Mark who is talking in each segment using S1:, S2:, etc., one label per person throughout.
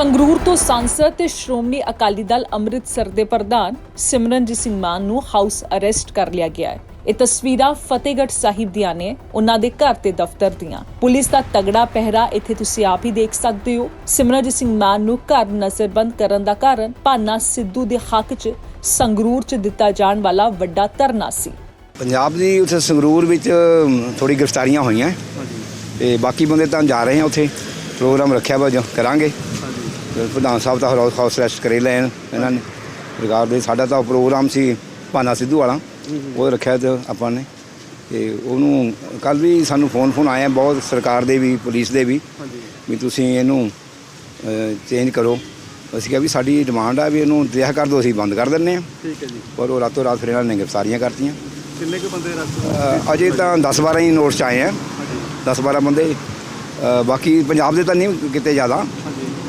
S1: ਸੰਗਰੂਰ ਤੋਂ ਸੰਸਦ ਤੇ ਸ਼੍ਰੋਮਣੀ ਅਕਾਲੀ ਦਲ ਅੰਮ੍ਰਿਤਸਰ ਦੇ ਪ੍ਰਧਾਨ ਸਿਮਰਨਜੀਤ ਸਿੰਘ ਮਾਨ ਨੂੰ ਹਾਊਸ ਅਰੈਸਟ ਕਰ ਲਿਆ ਗਿਆ ਹੈ। ਇਹ ਤਸਵੀਰਾਂ ਫਤਿਹਗੜ੍ਹ ਸਾਹਿਬ ਦੀਆਂ ਨੇ, ਉਹਨਾਂ ਦੇ ਘਰ ਤੇ ਦਫ਼ਤਰ ਦੀਆਂ। ਪੁਲਿਸ ਦਾ ਤਗੜਾ ਪਹਿਰਾ ਇੱਥੇ ਤੁਸੀਂ ਆਪ ਹੀ ਦੇਖ ਸਕਦੇ ਹੋ। ਸਿਮਰਨਜੀਤ ਸਿੰਘ ਮਾਨ ਨੂੰ ਘਰ ਨਜ਼ਰਬੰਦ ਕਰਨ ਦਾ ਕਾਰਨ ਭਾਨਾ ਸਿੱਧੂ ਦੇ ਹੱਕ 'ਚ ਸੰਗਰੂਰ 'ਚ ਦਿੱਤਾ ਜਾਣ ਵਾਲਾ ਵੱਡਾ ਧਰਨਾ ਸੀ।
S2: ਪੰਜਾਬ ਦੀ ਉੱਥੇ ਸੰਗਰੂਰ ਵਿੱਚ ਥੋੜੀ ਗ੍ਰਿਫਤਾਰੀਆਂ ਹੋਈਆਂ। ਤੇ ਬਾਕੀ ਬੰਦੇ ਤਾਂ ਜਾ ਰਹੇ ਆ ਉੱਥੇ। ਪ੍ਰੋਗਰਾਮ ਰੱਖਿਆ ਵਾ ਕਰਾਂਗੇ। ਪ੍ਰਧਾਨ ਸਾਹਿਬ ਹਾਊਸ ਅਰੈਸਟ ਕਰੇ ਲੈਣ ਇਹਨਾਂ ਨੇ। ਸਰਕਾਰ ਦੇ ਸਾਡਾ ਤਾਂ ਪ੍ਰੋਗਰਾਮ ਸੀ ਭਾਨਾ ਸਿੱਧੂ ਵਾਲਾ। ਉਹ ਰੱਖਿਆ ਤੇ ਆਪਾਂ ਨੇ। ਤੇ ਉਹਨੂੰ ਕੱਲ ਵੀ ਸਾਨੂੰ ਫੋਨ ਫੋਨ ਆਇਆ ਬਹੁਤ ਸਰਕਾਰ ਦੇ ਵੀ ਪੁਲਿਸ ਦੇ ਵੀ ਵੀ ਤੁਸੀਂ ਇਹਨੂੰ ਚੇਂਜ ਕਰੋ। ਅਸੀਂ ਕਿਹਾ ਵੀ ਸਾਡੀ ਡਿਮਾਂਡ ਆ ਵੀ ਇਹਨੂੰ ਰਿਹਾ ਕਰ ਦਿਓ ਅਸੀਂ ਬੰਦ ਕਰ ਦਿੰਨੇ ਆ
S3: ਠੀਕ ਹੈ ਜੀ।
S2: ਪਰ ਉਹ ਰਾਤੋਂ ਰਾਤ ਫਿਰ ਇਹਨਾਂ ਨੇ ਗ੍ਰਿਫਤਾਰੀਆਂ ਕਰਤੀਆਂ।
S3: ਕਿੰਨੇ ਕੁ ਬੰਦੇ ਰੱਖ
S2: ਅ, ਅਜੇ ਤਾਂ 10 12 ਹੀ ਨੋਟਸ ਆਏ ਆ। 10 12 ਬੰਦੇ ਬਾਕੀ ਪੰਜਾਬ ਦੇ ਤਾਂ ਨਹੀਂ ਕਿਤੇ ਜ਼ਿਆਦਾ।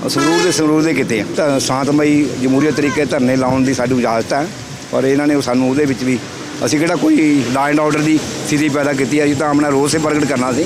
S2: ਸੰਗਰੂਰ ਦੇ ਸੰਗਰੂਰ ਦੇ ਕਿਤੇ ਤਾਂ ਸ਼ਾਂਤਮਈ ਜਮਹੂਰੀਅਤ ਤਰੀਕੇ ਧਰਨੇ ਲਾਉਣ ਦੀ ਸਾਡੀ ਇਜਾਜ਼ਤ ਹੈ। ਪਰ ਇਹਨਾਂ ਨੇ ਸਾਨੂੰ ਉਹਦੇ ਵਿੱਚ ਵੀ ਅਸੀਂ ਕਿਹੜਾ ਕੋਈ ਲਾ ਐਂਡ ਆਰਡਰ ਦੀ ਸਥਿਤੀ ਪੈਦਾ ਕੀਤੀ ਹੈ ਅਸੀਂ ਤਾਂ ਆਪਣਾ ਰੋਸ ਹੀ ਪ੍ਰਗਟ ਕਰਨਾ ਸੀ।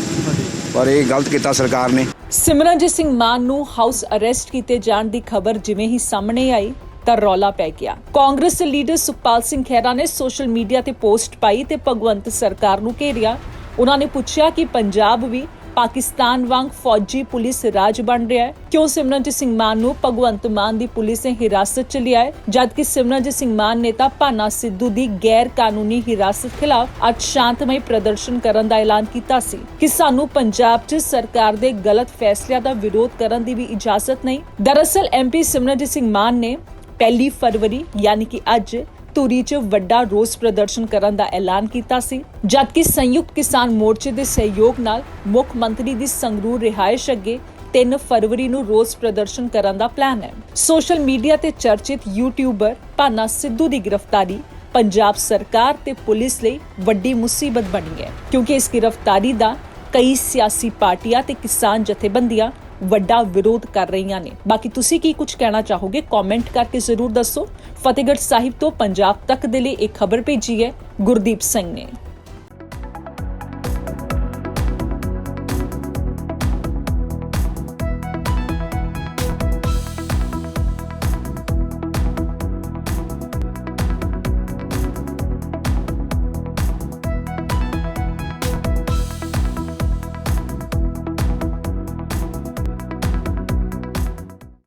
S2: ਪਰ ਇਹ ਗਲਤ ਕੀਤਾ ਸਰਕਾਰ ਨੇ।
S1: ਸਿਮਰਨਜੀਤ ਸਿੰਘ ਮਾਨ ਨੂੰ ਹਾਊਸ ਅਰੈਸਟ ਕੀਤੇ ਜਾਣ ਦੀ ਖਬਰ ਜਿਵੇਂ ਹੀ ਸਾਹਮਣੇ ਆਈ, ਤਾਂ ਰੌਲਾ ਪੈ ਗਿਆ। ਕਾਂਗਰਸ ਲੀਡਰ ਸੁਖਪਾਲ ਸਿੰਘ ਖਹਿਰਾ ਨੇ ਸੋਸ਼ਲ ਮੀਡੀਆ ਤੇ ਪੋਸਟ ਪਾਈ ਤੇ ਭਗਵੰਤ ਸਰਕਾਰ ਨੂੰ ਘੇਰਿਆ। ਉਹਨਾਂ ਨੇ ਪੁੱਛਿਆ ਕਿ ਪੰਜਾਬ ਵੀ ਪਾਕਿਸਤਾਨ ਵਾਂਗ ਫੌਜੀ ਪੁਲਿਸ ਰਾਜ ਬਣ ਰਿਹਾ ਹੈ। ਕਿਉਂ ਸਿਮਰਨਜੀਤ ਸਿੰਘ ਮਾਨ ਨੂੰ ਭਗਵੰਤ ਮਾਨ ਦੀ ਪੁਲਿਸ ਨੇ ਹਿਰਾਸਤ ਚ ਲਿਆ ਹੈ, ਜਦਕਿ ਸਿਮਰਨਜੀਤ ਸਿੰਘ ਮਾਨ ਨੇ ਤਾਂ ਭਾਨਾ ਸਿੱਧੂ ਦੀ ਗੈਰ ਕਾਨੂੰਨੀ ਹਿਰਾਸਤ ਖਿਲਾਫ ਅੱਜ ਸ਼ਾਂਤਮਈ ਪ੍ਰਦਰਸ਼ਨ ਕਰਨ ਦਾ ਐਲਾਨ ਕੀਤਾ ਸੀ ਕਿ ਸਾਨੂੰ ਪੰਜਾਬ 'ਚ ਸਰਕਾਰ ਦੇ ਗਲਤ ਫੈਸਲਿਆਂ ਦਾ ਵਿਰੋਧ ਕਰਨ ਦੀ ਵੀ ਇਜਾਜ਼ਤ ਨਹੀਂ। ਦਰਅਸਲ ਐਮਪੀ ਸਿਮਰਨਜੀਤ ਸਿੰਘ ਮਾਨ ਨੇ ਪਹਿਲੀ ਫਰਵਰੀ, ਯਾਨੀ ਕਿ ਅੱਜ ਧੂਰੀ 'ਚ ਵੱਡਾ ਰੋਸ ਪ੍ਰਦਰਸ਼ਨ ਕਰਨ ਦਾ ਐਲਾਨ ਕੀਤਾ ਸੀ, ਜਦਕਿ ਸੰਯੁਕਤ ਕਿਸਾਨ ਮੋਰਚੇ ਦੇ ਸਹਿਯੋਗ ਨਾਲ ਮੁੱਖ ਮੰਤਰੀ ਦੀ ਸੰਗਰੂਰ ਰਿਹਾਇਸ਼ ਅੱਗੇ 3 ਫਰਵਰੀ ਨੂੰ ਰੋਸ ਪ੍ਰਦਰਸ਼ਨ ਕਰਨ ਦਾ ਪਲਾਨ ਹੈ। ਸੋਸ਼ਲ ਮੀਡੀਆ ਤੇ ਚਰਚਿਤ ਯੂਟਿਊਬਰ ਭਾਨਾ ਸਿੱਧੂ ਦੀ ਗ੍ਰਿਫਤਾਰੀ ਪੰਜਾਬ ਸਰਕਾਰ ਤੇ ਪੁਲਿਸ ਲਈ ਵੱਡੀ ਮੁਸੀਬਤ ਬਣੀ ਹੈ, ਕਿਉਂਕਿ ਇਸ ਗ੍ਰਿਫਤਾਰੀ ਦਾ ਕਈ ਸਿਆਸੀ ਪਾਰਟੀਆਂ ਤੇ ਕਿਸਾਨ ਜਥੇਬੰਦੀਆਂ ਵੱਡਾ ਵਿਰੋਧ ਕਰ ਰਹੀਆਂ ਨੇ। ਬਾਕੀ ਤੁਸੀਂ ਕੀ ਕੁਝ ਕਹਿਣਾ ਚਾਹੋਗੇ? ਕਮੈਂਟ ਕਰਕੇ ਜ਼ਰੂਰ ਦੱਸੋ। ਫਤਿਹਗੜ੍ਹ ਸਾਹਿਬ ਤੋਂ ਪੰਜਾਬ ਤੱਕ ਦੇ ਲਈ ਇੱਕ ਖਬਰ ਭੇਜੀ ਹੈ। ਗੁਰਦੀਪ ਸਿੰਘ ਨੇ।